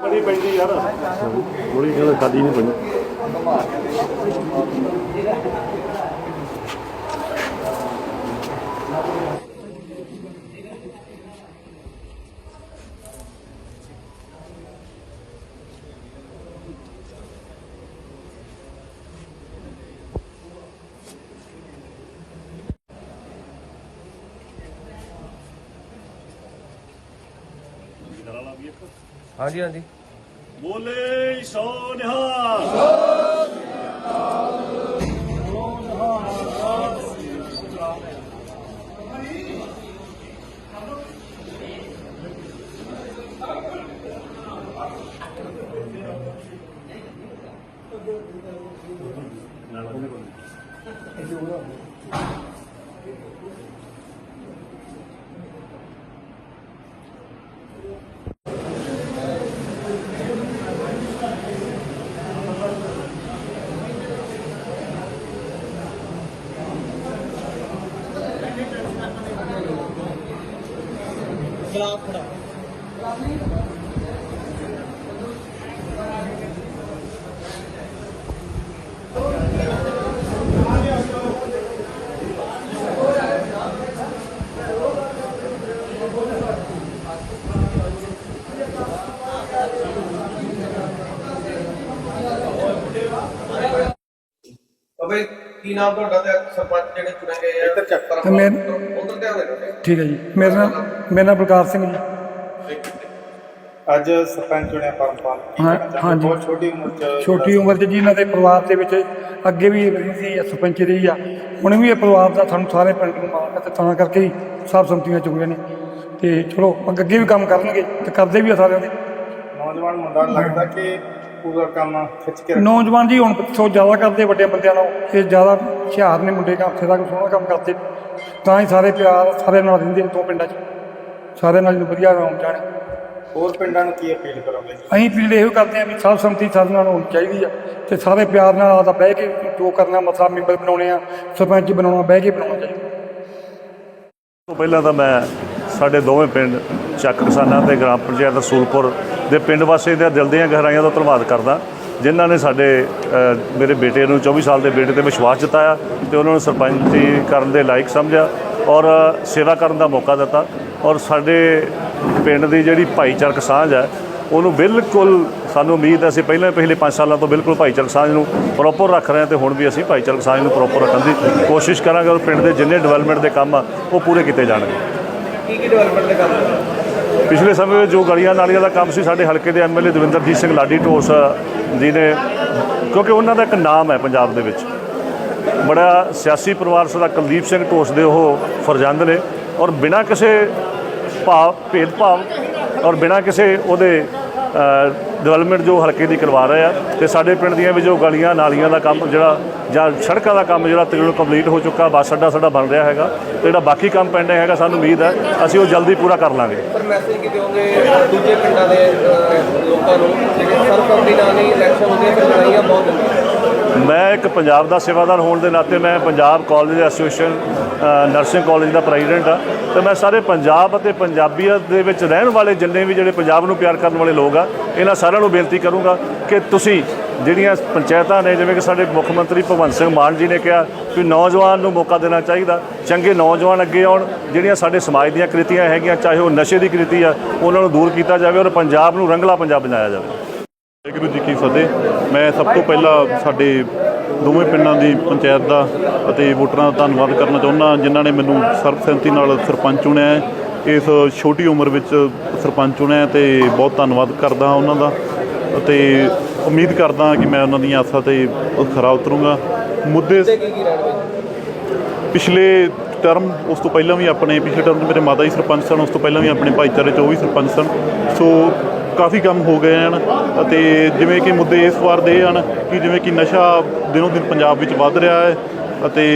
ਬੜੀ ਪੈਂਦੀ ਯਾਰ। ਗੋਲੀ ਕਹਿੰਦਾ ਖਾਦੀ ਨਹੀਂ ਪਣੀ ਹਾਂਜੀ ਹਾਂਜੀ ਬੋਲੇ ਸੋ ਨਿਹਾਲ ਅਬੇ ਕੀ ਨਾਮ ਤੁਹਾਡਾ ਤੇ ਸਰਪੰਚ ਜਿਹੜੇ ਚੁਣੇ ਗਏ ਆ? ਇੱਧਰ ਚੱਕ। ਤੇ ਮੈਂ- ਉਧਰ ਧਿਆਨ ਦੇ ਠੀਕ ਹੈ ਜੀ। ਮੇਰਾ ਨਾਮ ਮੇਰਾ ਨਾਮ ਪ੍ਰਕਾਸ਼ ਸਿੰਘ ਜੀ। ਅੱਜ ਸਰਪੰਚ ਚੁਣਿਆ ਪਰਮਪਾਲ ਕੀ ਹਾਂ- ਕਹਿਣਾ ਚਾਹੁੰਦੇ? ਹਾਂਜੀ। ਬਹੁਤ ਛੋਟੀ ਉਮਰ ਚ ਛੋਟੀ ਉਮਰ 'ਚ ਜੀ ਇਹਨਾਂ ਦੇ ਪਰਿਵਾਰ ਦੇ ਵਿੱਚ ਅੱਗੇ ਵੀ ਰਹੀ ਸੀ ਸਰਪੰਚ ਰਹੀ ਆ। ਹੁਣ ਵੀ ਇਹ ਪਰਿਵਾਰ ਦਾ ਸਾਨੂੰ ਸਾਰੇ ਪਿੰਡ ਨੂੰ ਮਾਣ ਹੈ ਤੇ ਤਾਂ ਕਰਕੇ ਹੀ ਸਭ ਸੰਮਤੀਆਂ ਚੁੱਕਦੇ ਨੇ। ਤੇ ਚਲੋ ਅੱਗੇ ਵੀ ਕੰਮ ਕਰਨਗੇ ਤੇ ਕਰਦੇ ਵੀ ਆ ਸਾਰਿਆਂ ਦੇ। ਨੌਜਵਾਨ ਮੁੰਡਾ ਲੱਗਦਾ ਕਿ ਪੂਰਾ ਕੰਮ ਖਿੱਚ ਕੇ ਨੌਜਵਾਨ ਜੀ ਹੁਣ ਪਿੱਛੋਂ ਜ਼ਿਆਦਾ ਕਰਦੇ ਵੱਡੇ ਬੰਦਿਆਂ ਨਾਲੋਂ ਇਹ ਜ਼ਿਆਦਾ ਹੁਸ਼ਿਆਰ ਨੇ ਮੁੰਡੇ ਕੰਮ ਦਾ ਸੋਹਣਾ ਕੰਮ ਕਰਦੇ। ਤਾਂ ਹੀ ਸਾਰੇ ਪਿਆਰ ਸਾਰੇ ਨਾਲ ਰਹਿੰਦੇ ਨੇ ਦੋ ਪਿੰਡਾਂ 'ਚ। ਸਾਰੇ ਨਾਲ ਵਧੀਆ ਰੌਣ ਜਾਣ। ਹੋਰ ਪਿੰਡਾਂ ਨੂੰ ਕੀ ਅਪੀਲ ਕਰੋਗੇ ਅਸੀਂ ਅਪੀਲ ਇਹੋ ਕਰਦੇ ਹਾਂ ਵੀ ਸਰਬ ਸੰਮਤੀ ਸਾਡੇ ਨਾਲ ਹੋਣੀ ਚਾਹੀਦੀ ਆ ਤੇ ਸਾਰੇ ਪਿਆਰ ਨਾਲ ਆਦਾ ਬਹਿ ਕੇ ਜੋ ਕਰਨਾ ਮਸਲਾ ਮੈਂਬਰ ਬਣਾਉਣੇ ਆ ਸਰਪੰਚ ਬਣਾਉਣਾ ਬਹਿ ਕੇ ਬਣਾਉਣਾ ਚਾਹੀਦਾ। ਤੋਂ ਪਹਿਲਾਂ ਤਾਂ ਮੈਂ ਸਾਡੇ ਦੋਵੇਂ ਪਿੰਡ, ਚੱਕ ਕਿਸਾਨਾਂ ਤੇ ਗ੍ਰਾਮ ਪੰਚਾਇਤ ਰਸੂਲਪੁਰ ਦੇ ਪਿੰਡ ਵਾਸੀਆਂ ਦੇ ਦਿਲ ਦੀਆਂ ਗਹਿਰਾਈਆਂ ਦਾ ਧੰਨਵਾਦ ਕਰਦਾ, ਜਿਨ੍ਹਾਂ ਨੇ ਸਾਡੇ ਮੇਰੇ ਬੇਟੇ ਨੂੰ 24 ਸਾਲ ਦੇ ਬੇਟੇ ਤੇ ਵਿਸ਼ਵਾਸ ਜਤਾਇਆ ਤੇ ਉਹਨਾਂ ਨੂੰ ਸਰਪੰਚੀ ਕਰਨ ਦੇ ਲਾਇਕ ਸਮਝਿਆ ਔਰ ਸੇਵਾ ਕਰਨ ਦਾ ਮੌਕਾ ਦਿੱਤਾ ਔਰ ਸਾਡੇ ਪਿੰਡ ਦੀ ਜਿਹੜੀ ਭਾਈਚਾਰਕ ਸਾਂਝ ਹੈ, ਉਹਨੂੰ ਬਿਲਕੁਲ ਸਾਨੂੰ ਉਮੀਦ ਹੈ ਅਸੀਂ ਪਹਿਲਾਂ ਪਿਛਲੇ 5 ਸਾਲਾਂ ਤੋਂ ਬਿਲਕੁਲ ਭਾਈਚਾਰਕ ਸਾਂਝ ਨੂੰ ਪ੍ਰੋਪਰ ਰੱਖ ਰਹੇ ਹਾਂ ਤੇ ਹੁਣ ਵੀ ਅਸੀਂ ਭਾਈਚਾਰਕ ਸਾਂਝ ਨੂੰ ਪ੍ਰੋਪਰ ਰੱਖਣ ਦੀ ਕੋਸ਼ਿਸ਼ ਕਰਾਂਗੇ ਔਰ ਪਿੰਡ ਦੇ ਜਿੰਨੇ ਡਿਵੈਲਪਮੈਂਟ ਦੇ ਕੰਮ ਆ, ਉਹ ਪੂਰੇ ਕੀਤੇ ਜਾਣਗੇ। ਕੀ ਕੀ ਡਿਵੈਲਪਮੈਂਟ ਦੇ ਕੰਮ ਪਿਛਲੇ ਸਮੇਂ ਵਿੱਚ ਜੋ ਗਲੀਆਂ ਨਾਲੀਆਂ ਦਾ ਕੰਮ ਸੀ, ਸਾਡੇ ਹਲਕੇ ਦੇ ਐਮਐਲਏ ਦਵਿੰਦਰਜੀਤ ਸਿੰਘ ਲਾਡੀ ਢੋਸ ਜੀ ਨੇ, ਕਿਉਂਕਿ ਉਹਨਾਂ ਦਾ ਇੱਕ ਨਾਮ ਹੈ ਪੰਜਾਬ ਦੇ ਵਿੱਚ। ਬੜਾ ਸਿਆਸੀ ਪਰਿਵਾਰ ਸਦਾ ਕੁਲਦੀਪ ਸਿੰਘ ਢੋਸ ਦੇ ਉਹ ਫਰਜ਼ੰਦ ਨੇ ਔਰ ਬਿਨਾਂ ਕਿਸੇ ਭਾਵ, ਭੇਦਭਾਵ ਔਰ ਬਿਨਾਂ ਕਿਸੇ ਉਹਦੇ ਡਿਵੈਲਪਮੈਂਟ ਜੋ ਹਲਕੇ ਦੀ ਕਰਵਾ ਰਹੇ ਆ ਤੇ ਸਾਡੇ ਪਿੰਡ ਦੀਆਂ ਵੀ ਜੋ ਗਲੀਆਂ, ਨਾਲੀਆਂ ਦਾ ਕੰਮ ਜਿਹੜਾ ਜਾਂ ਸੜਕਾਂ ਦਾ ਕੰਮ ਜਿਹੜਾ ਤਕਰੀਬਨ ਕੰਪਲੀਟ ਹੋ ਚੁੱਕਾ, ਬੱਸ ਅੱਡਾ ਸਾਡਾ ਬਣ ਰਿਹਾ ਹੈਗਾ ਤੇ ਜਿਹੜਾ ਬਾਕੀ ਕੰਮ ਪੈਂਡਿੰਗ ਹੈਗਾ, ਸਾਨੂੰ ਉਮੀਦ ਹੈ ਅਸੀਂ ਉਹ ਜਲਦੀ ਪੂਰਾ ਕਰ ਲਾਂਗੇ। ਪਰ ਮੈਸੇਜ ਕੀ ਦਿਓਗੇ ਦੂਜੇ ਪਿੰਡਾਂ ਦੇ ਲੋਕਾਂ ਨੂੰ ਜਿਹੜੇ ਸਰਪੰਚੀ ਨਾਲ ਨਹੀਂ ਇਲੈਕਸ਼ਨ ਹੁੰਦੇ ਫਿਰ ਲੜਾਈਆਂ ਬਹੁਤ ਹੁੰਦੀਆਂ। ਮੈਂ ਇੱਕ ਪੰਜਾਬ ਦਾ ਸੇਵਾਦਾਰ ਹੋਣ ਦੇ ਨਾਤੇ ਮੈਂ Punjab college association nursing college ਦਾ ਪ੍ਰੈਜ਼ੀਡੈਂਟ ਆ ਤੇ ਮੈਂ ਸਾਰੇ ਪੰਜਾਬ ਅਤੇ ਪੰਜਾਬੀਅਤ ਦੇ ਵਿੱਚ ਰਹਿਣ ਵਾਲੇ ਜਿੰਨੇ ਵੀ ਜਿਹੜੇ ਪੰਜਾਬ ਨੂੰ ਪਿਆਰ ਕਰਨ ਵਾਲੇ ਲੋਕ ਆ, ਇਹਨਾਂ ਸਾਰਿਆਂ ਨੂੰ ਬੇਨਤੀ ਕਰੂੰਗਾ ਕਿ ਤੁਸੀਂ ਜਿਹੜੀਆਂ ਪੰਚਾਇਤਾਂ ਨੇ, ਜਿਵੇਂ ਕਿ ਸਾਡੇ ਮੁੱਖ ਮੰਤਰੀ ਭਗਵੰਤ ਸਿੰਘ ਮਾਨ ਜੀ ਨੇ ਕਿਹਾ ਕਿ ਨੌਜਵਾਨ ਨੂੰ ਮੌਕਾ ਦੇਣਾ ਚਾਹੀਦਾ, ਚੰਗੇ ਨੌਜਵਾਨ ਅੱਗੇ ਆਉਣ, ਜਿਹੜੀਆਂ ਸਾਡੇ ਸਮਾਜ ਦੀਆਂ ਕ੍ਰਿਤੀਆਂ ਹੈਗੀਆਂ, ਚਾਹੇ ਉਹ ਨਸ਼ੇ ਦੀ ਕ੍ਰਿਤੀ ਆ, ਉਹਨਾਂ ਨੂੰ ਦੂਰ ਕੀਤਾ ਜਾਵੇ ਔਰ ਪੰਜਾਬ ਨੂੰ ਰੰਗਲਾ ਪੰਜਾਬ ਬਣਾਇਆ ਜਾਵੇ। ਵਾਹਿਗੁਰੂ ਜੀ ਕੀ ਫਤਿਹ। ਮੈਂ ਸਭ ਤੋਂ ਪਹਿਲਾਂ ਸਾਡੇ ਦੋਵੇਂ ਪਿੰਡਾਂ ਦੀ ਪੰਚਾਇਤ ਦਾ ਅਤੇ ਵੋਟਰਾਂ ਦਾ ਧੰਨਵਾਦ ਕਰਨਾ ਚਾਹੁੰਦਾ ਜਿਨ੍ਹਾਂ ਨੇ ਮੈਨੂੰ ਸਰਬਸੰਮਤੀ ਨਾਲ ਸਰਪੰਚ ਚੁਣਿਆ ਹੈ। ਇਸ ਛੋਟੀ ਉਮਰ ਵਿੱਚ ਸਰਪੰਚ ਚੁਣਿਆ ਹੈ ਤੇ ਬਹੁਤ ਧੰਨਵਾਦ ਕਰਦਾ ਹਾਂ ਉਹਨਾਂ ਦਾ। ਅਤੇ ਉਮੀਦ ਕਰਦਾ ਕਿ ਮੈਂ ਉਹਨਾਂ ਦੀਆਂ ਆਸਾਂ ਤੇ ਖਰਾ ਉਤਰੂੰਗਾ। ਮੁੱਦੇ ਪਿਛਲੇ ਟਰਮ ਉਸ ਤੋਂ ਪਹਿਲਾਂ ਵੀ ਆਪਣੇ ਪਿਛਲੇ ਟਰਮ 'ਚ ਮੇਰੇ ਮਾਤਾ ਜੀ ਸਰਪੰਚ ਸਨ, ਉਸ ਤੋਂ ਪਹਿਲਾਂ ਵੀ ਆਪਣੇ ਭਾਈਚਾਰੇ 'ਚ ਉਹ ਵੀ ਸਰਪੰਚ ਸਨ। ਸੋ ਕਾਫੀ ਕੰਮ ਹੋ ਗਏ ਹਨ ਅਤੇ ਜਿਵੇਂ ਕਿ ਮੁੱਦੇ ਇਸ ਵਾਰ ਦੇ ਹਨ ਕਿ ਜਿਵੇਂ ਕਿ ਨਸ਼ਾ ਦਿਨੋਂ ਦਿਨ ਪੰਜਾਬ ਵਿੱਚ ਵੱਧ ਰਿਹਾ ਹੈ ਅਤੇ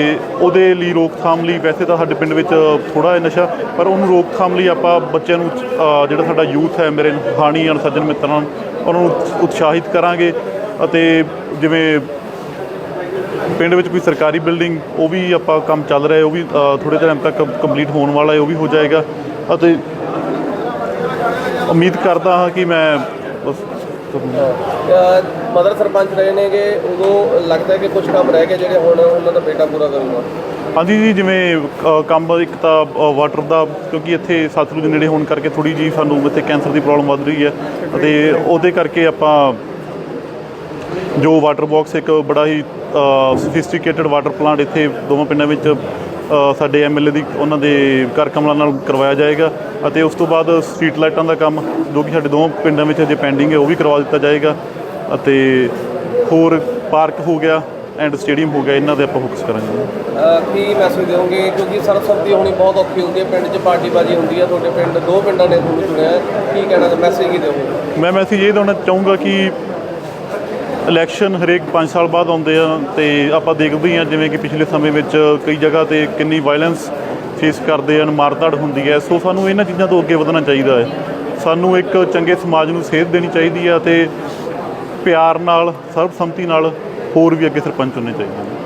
ਉਹਦੇ ਲਈ ਰੋਕਥਾਮ ਲਈ ਵੈਸੇ ਤਾਂ ਸਾਡੇ ਪਿੰਡ ਵਿੱਚ ਥੋੜਾ ਹੈ ਨਸ਼ਾ, ਪਰ ਉਹਨੂੰ ਰੋਕਥਾਮ ਲਈ ਆਪਾਂ ਬੱਚਿਆਂ ਨੂੰ ਜਿਹੜਾ ਸਾਡਾ ਯੂਥ ਹੈ, ਮੇਰੇ ਹਾਣੀ ਹਨ ਸੱਜਣ ਮਿੱਤਰਾਂ ਨੂੰ ਉਹਨਾਂ ਨੂੰ ਉਤਸ਼ਾਹਿਤ ਕਰਾਂਗੇ ਅਤੇ ਜਿਵੇਂ ਪਿੰਡ ਵਿੱਚ ਕੋਈ ਸਰਕਾਰੀ ਬਿਲਡਿੰਗ ਉਹ ਵੀ ਆਪਾਂ ਕੰਮ ਚੱਲ ਰਿਹਾ ਹੈ ਉਹ ਵੀ ਥੋੜੇ ਟਾਈਮ ਤੱਕ ਕੰਪਲੀਟ ਹੋਣ ਵਾਲਾ ਹੈ ਉਹ ਵੀ ਹੋ ਜਾਏਗਾ। ਅਤੇ ਉਮੀਦ ਕਰਦਾ ਹਾਂ ਕਿ ਮੈਂ ਮਦਰ ਸਰਪੰਚ ਰਹੇ ਨੇਗੇ ਉਦੋਂ ਲੱਗਦਾ ਕਿ ਕੁਝ ਕੰਮ ਰਹਿ ਗਏ ਜਿਹੜੇ ਹੁਣ ਉਹਨਾਂ ਦਾ ਬੇਟਾ ਪੂਰਾ ਕਰੂਗਾ। ਹਾਂਜੀ ਜੀ ਜਿਵੇਂ ਕੰਮ ਇੱਕ ਤਾਂ ਵਾਟਰ ਦਾ ਕਿਉਂਕਿ ਇੱਥੇ ਸਤਲੁਜ ਨੇੜੇ ਹੋਣ ਕਰਕੇ ਥੋੜੀ ਜੀ ਸਾਨੂੰ ਇੱਥੇ ਕੈਂਸਰ ਦੀ ਪ੍ਰੋਬਲਮ ਵੱਧ ਰਹੀ ਹੈ। ਅਤੇ ਉਹਦੇ ਕਰਕੇ ਆਪਾਂ ਜੋ ਵਾਟਰ ਬਾਕਸ ਇੱਕ ਬੜਾ ਹੀ ਸਫਿਸਟੀਕੇਟਡ ਵਾਟਰ ਪਲਾਂਟ ਇੱਥੇ ਦੋਵਾਂ ਪਿੰਡਾਂ ਵਿੱਚ ਸਾਡੇ ਐਮਐਲਏ ਦੀ ਉਹਨਾਂ ਦੇ ਘਰ ਕਮਲਾਂ ਨਾਲ ਕਰਵਾਇਆ ਜਾਏਗਾ ਅਤੇ ਉਸ ਤੋਂ ਬਾਅਦ ਸਟਰੀਟ ਲਾਈਟਾਂ ਦਾ ਕੰਮ ਜੋ ਕਿ ਸਾਡੇ ਦੋਵਾਂ ਪਿੰਡਾਂ ਵਿੱਚ ਅਜੇ ਪੈਂਡਿੰਗ ਹੈ ਉਹ ਵੀ ਕਰਵਾ ਦਿੱਤਾ ਜਾਏਗਾ ਅਤੇ ਹੋਰ ਪਾਰਕ ਹੋ ਗਿਆ ਐਂਡ ਸਟੇਡੀਅਮ ਹੋ ਗਿਆ ਇਹਨਾਂ ਤੇ ਆਪਾਂ ਫੋਕਸ ਕਰਾਂਗੇ ਕੀ ਮੈਸੇਜ ਦਿਓਗੇ ਕਿਉਂਕਿ ਸਰਬਸੰਮਤੀ ਹੋਣੀ ਬਹੁਤ ਔਖੀ ਹੁੰਦੀ ਹੈ ਪਿੰਡ 'ਚ ਪਾਰਟੀਬਾਜ਼ੀ ਹੁੰਦੀ ਹੈ ਤੁਹਾਡੇ ਪਿੰਡ ਦੋ ਪਿੰਡਾਂ ਨੇ ਤੁਹਾਨੂੰ ਚੁਣਿਆ। ਕੀ ਕਹਿਣਾ ਤੇ ਮੈਸੇਜ ਕੀ ਦਿਓਗੇ ਮੈਂ ਮੈਸੇਜ ਇਹ ਦੇਣਾ ਚਾਹੂੰਗਾ ਕਿ ਇਲੈਕਸ਼ਨ ਹਰੇਕ 5 ਸਾਲ ਬਾਅਦ ਆਉਂਦੇ ਆ ਤੇ ਆਪਾਂ ਦੇਖਦੇ ਹੀ ਆ, ਜਿਵੇਂ ਕਿ ਪਿਛਲੇ ਸਮੇਂ ਵਿੱਚ ਕਈ ਜਗ੍ਹਾ ਤੇ ਕਿੰਨੀ ਵਾਇਲੈਂਸ ਫੇਸ ਕਰਦੇ ਹਨ, ਮਾਰਧਾੜ ਹੁੰਦੀ ਹੈ। ਸੋ ਸਾਨੂੰ ਇਹਨਾਂ ਚੀਜ਼ਾਂ ਤੋਂ ਅੱਗੇ ਵਧਣਾ ਚਾਹੀਦਾ ਹੈ। ਸਾਨੂੰ ਇੱਕ ਚੰਗੇ ਸਮਾਜ ਨੂੰ ਸੇਧ ਦੇਣੀ ਚਾਹੀਦੀ ਹੈ ਤੇ ਪਿਆਰ ਨਾਲ, ਸਰਬਸੰਮਤੀ ਨਾਲ ਹੋਰ ਵੀ ਅੱਗੇ ਸਰਪੰਚ ਹੋਣੇ ਚਾਹੀਦੇ ਨੇ।